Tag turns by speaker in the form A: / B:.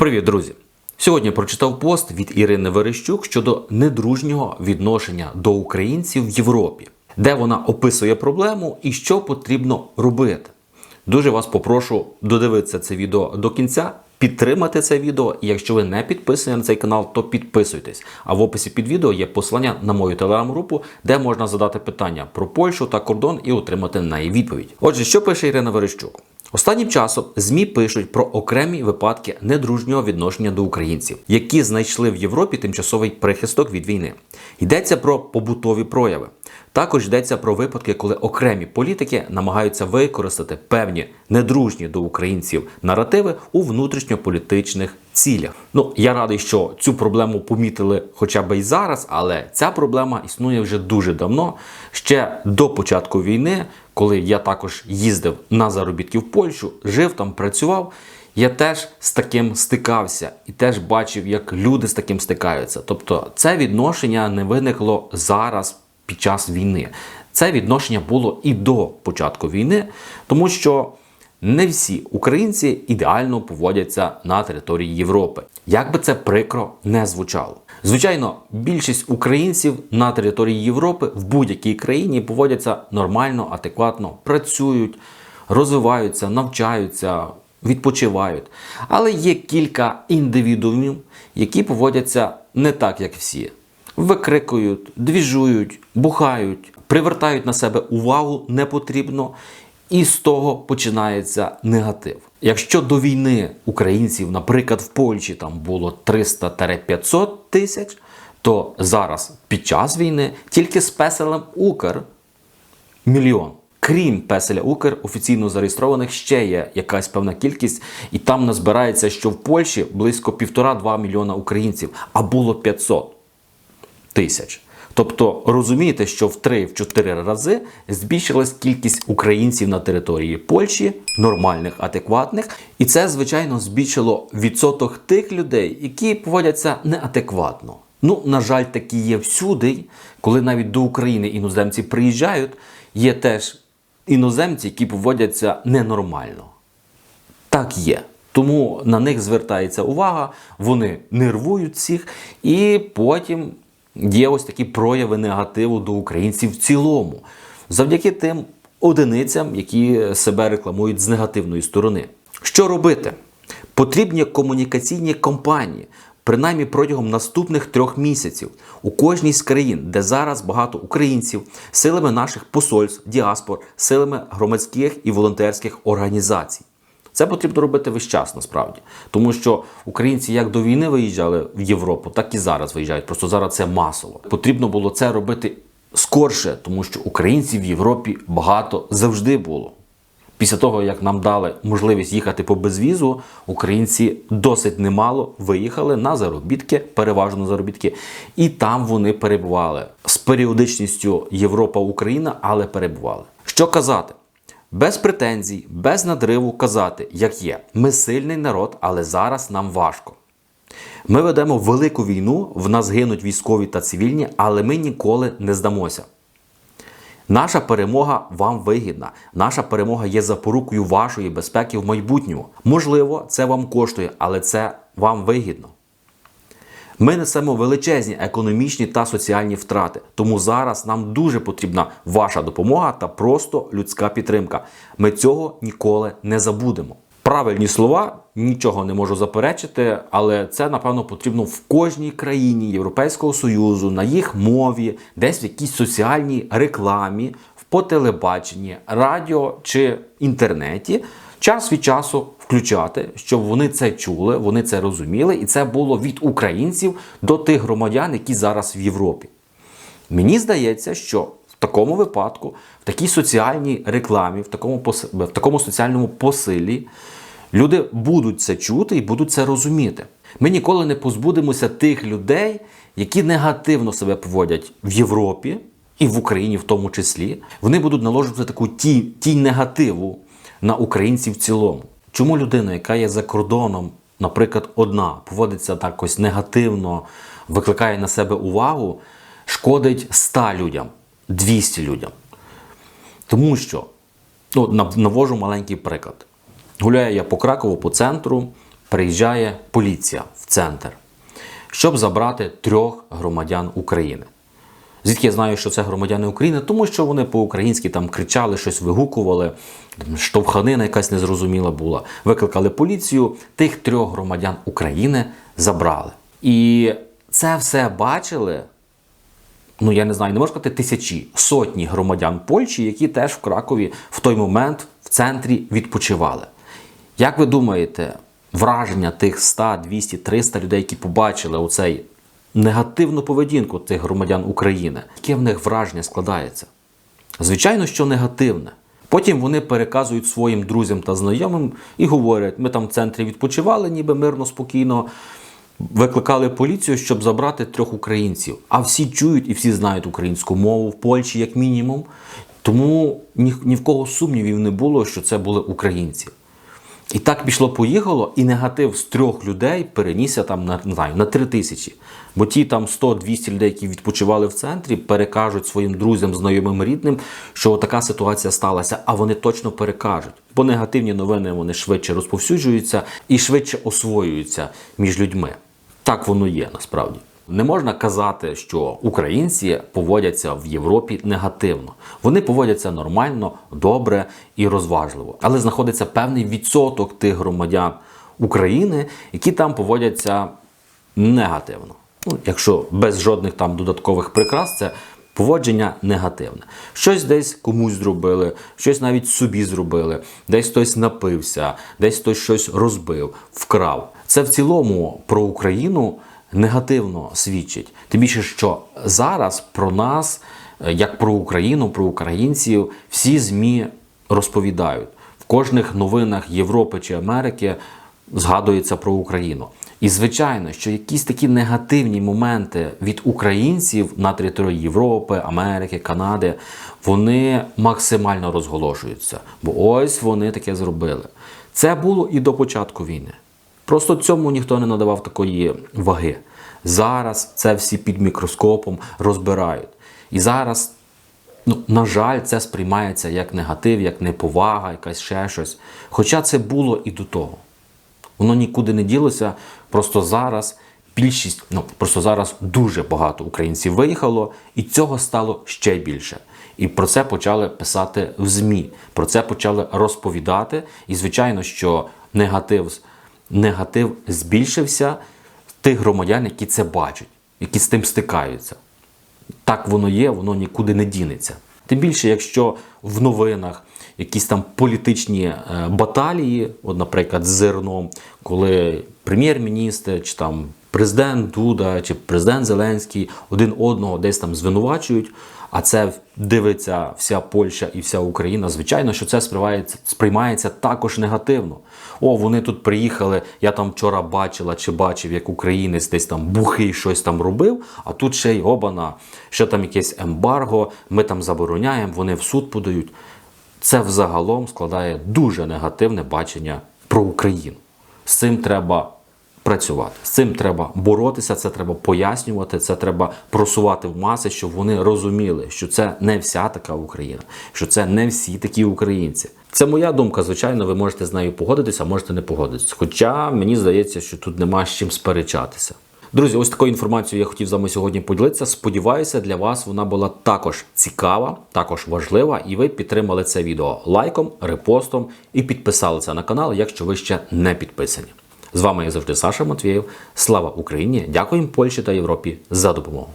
A: Привіт, друзі! Сьогодні прочитав пост від Ірини Верещук щодо недружнього відношення до українців в Європі, де вона описує проблему і що потрібно робити. Дуже вас попрошу додивитися це відео до кінця, підтримати це відео. І якщо ви не підписані на цей канал, то підписуйтесь. А в описі під відео є посилання на мою телеграм-групу, де можна задати питання про Польщу та кордон і отримати на неї відповідь. Отже, що пише Ірина Верещук? Останнім часом ЗМІ пишуть про окремі випадки недружнього відношення до українців, які знайшли в Європі тимчасовий прихисток від війни. Йдеться про побутові прояви. Також йдеться про випадки, коли окремі політики намагаються використати певні недружні до українців наративи у внутрішньополітичних цілях. Ну я радий, що цю проблему помітили хоча б і зараз, але ця проблема існує вже дуже давно, ще до початку війни, коли я також їздив на заробітки в Польщу, жив там, працював. Я теж з таким стикався і теж бачив, як люди з таким стикаються. Тобто, це відношення не виникло зараз під час війни. Це відношення було і до початку війни, тому що не всі українці ідеально поводяться на території Європи. Як би це прикро не звучало. Звичайно, більшість українців на території Європи в будь-якій країні поводяться нормально, адекватно, працюють, розвиваються, навчаються, відпочивають. Але є кілька індивідуумів, які поводяться не так, як всі. Викрикують, двіжують, бухають, привертають на себе увагу непотрібно, і з того починається негатив. Якщо до війни українців, наприклад, в Польщі там було 300-500 тисяч, то зараз під час війни тільки з песелем Укр мільйон. Крім песеля Укр, офіційно зареєстрованих ще є якась певна кількість, і там назбирається, що в Польщі близько 1,5-2 мільйона українців, а було 500 тисяч. Тобто розумієте, що в 3-4 рази збільшилась кількість українців на території Польщі, нормальних, адекватних, і це, звичайно, збільшило відсоток тих людей, які поводяться неадекватно. Ну, на жаль, такі є всюди, коли навіть до України іноземці приїжджають, є теж іноземці, які поводяться ненормально. Так є. Тому на них звертається увага, вони нервують всіх, і потім є ось такі прояви негативу до українців в цілому, завдяки тим одиницям, які себе рекламують з негативної сторони. Що робити? Потрібні комунікаційні кампанії. Принаймні протягом наступних трьох місяців у кожній з країн, де зараз багато українців, силами наших посольств, діаспор, силами громадських і волонтерських організацій. Це потрібно робити весь час насправді, тому що українці як до війни виїжджали в Європу, так і зараз виїжджають. Просто зараз це масово. Потрібно було це робити скорше, тому що українців в Європі багато завжди було. Після того, як нам дали можливість їхати по безвізу, українці досить немало виїхали на заробітки, переважно заробітки, і там вони перебували з періодичністю Європа-Україна, але перебували. Що казати? Без претензій, без надриву казати, як є. Ми сильний народ, але зараз нам важко. Ми ведемо велику війну, в нас гинуть військові та цивільні, але ми ніколи не здамося. Наша перемога вам вигідна. Наша перемога є запорукою вашої безпеки в майбутньому. Можливо, це вам коштує, але це вам вигідно. Ми несемо величезні економічні та соціальні втрати, тому зараз нам дуже потрібна ваша допомога та просто людська підтримка. Ми цього ніколи не забудемо. Правильні слова нічого не можу заперечити, але це напевно потрібно в кожній країні Європейського Союзу, на їх мові, десь в якійсь соціальній рекламі, по телебаченні, радіо чи інтернеті. Час від часу включати, щоб вони це чули, вони це розуміли, і це було від українців до тих громадян, які зараз в Європі. Мені здається, що в такому випадку, в такій соціальній рекламі, в такому, в такому соціальному посилі, люди будуть це чути і будуть це розуміти. Ми ніколи не позбудемося тих людей, які негативно себе поводять в Європі і в Україні в тому числі. Вони будуть наложувати таку тінь негативу на українців в цілому. Чому людина, яка є за кордоном, наприклад, одна, поводиться так ось негативно, викликає на себе увагу, шкодить 100 людям, 200 людям? Тому що, ну, навожу маленький приклад. Гуляю я по Кракову, по центру, приїжджає поліція в центр, щоб забрати трьох громадян України. Звідки я знаю, що це громадяни України? Тому що вони по-українськи там кричали, щось вигукували, штовханина якась незрозуміла була. Викликали поліцію, тих трьох громадян України забрали. І це все бачили. Ну, я не знаю, не можу сказати тисячі, сотні громадян Польщі, які теж в Кракові в той момент в центрі відпочивали. Як ви думаєте, враження тих 100, 200, 300 людей, які побачили оцей негативну поведінку тих громадян України, яке в них враження складається? Звичайно, що негативне. Потім вони переказують своїм друзям та знайомим і говорять: ми там в центрі відпочивали, ніби мирно, спокійно. Викликали поліцію, щоб забрати трьох українців. А всі чують і всі знають українську мову в Польщі, як мінімум. Тому ні, ні в кого сумнівів не було, що це були українці. І так пішло-поїхало, і негатив з трьох людей перенісся там на, не знаю, на три тисячі. Бо ті там 100-200 людей, які відпочивали в центрі, перекажуть своїм друзям, знайомим, рідним, що така ситуація сталася, а вони точно перекажуть. Бо негативні новини вони швидше розповсюджуються і швидше освоюються між людьми. Так воно є насправді. Не можна казати, що українці поводяться в Європі негативно. Вони поводяться нормально, добре і розважливо. Але знаходиться певний відсоток тих громадян України, які там поводяться негативно. Ну, якщо без жодних там додаткових прикрас, це поводження негативне. Щось десь комусь зробили, щось навіть собі зробили, десь хтось напився, десь хтось щось розбив, вкрав. Це в цілому про Україну негативно свідчить. Тим більше, що зараз про нас, е, як про Україну, про українців, всі ЗМІ розповідають. В кожних новинах Європи чи Америки згадується про Україну. І звичайно, що якісь такі негативні моменти від українців на території Європи, Америки, Канади, вони максимально розголошуються. Бо ось вони таке зробили. Це було і до початку війни. Просто цьому ніхто не надавав такої ваги. Зараз це всі під мікроскопом розбирають. І зараз, ну, на жаль, це сприймається як негатив, як неповага, якась ще щось. Хоча це було і до того. Воно нікуди не ділося. Просто зараз більшість, ну просто зараз дуже багато українців виїхало, і цього стало ще більше. І про це почали писати в ЗМІ, про це почали розповідати. І звичайно, що негатив, негатив збільшився тих громадян, які це бачать, які з тим стикаються. Так воно є, воно нікуди не дінеться. Тим більше, якщо в новинах якісь там політичні е, баталії, от, наприклад, з зерном, коли прем'єр-міністр чи там президент Дуда чи президент Зеленський один одного десь там звинувачують, а це дивиться вся Польща і вся Україна, звичайно, що це сприймається, сприймається також негативно. О, вони тут приїхали. Я там вчора бачила чи бачив, як українець десь там бухий щось там робив, а тут ще й обана, що там якесь ембарго, ми там забороняємо, вони в суд подають. Це взагалом складає дуже негативне бачення про Україну. З цим треба працювати. З цим треба боротися, це треба пояснювати, це треба просувати в маси, щоб вони розуміли, що це не вся така Україна, що це не всі такі українці. Це моя думка, звичайно, ви можете з нею погодитися, а можете не погодитися. Хоча мені здається, що тут нема з чим сперечатися. Друзі, ось такою інформацією я хотів з вами сьогодні поділитися. Сподіваюся, для вас вона була також цікава, також важлива, і ви підтримали це відео лайком, репостом і підписалися на канал, якщо ви ще не підписані. З вами як завжди Саша Матвєєв. Слава Україні! Дякуємо Польщі та Європі за допомогу.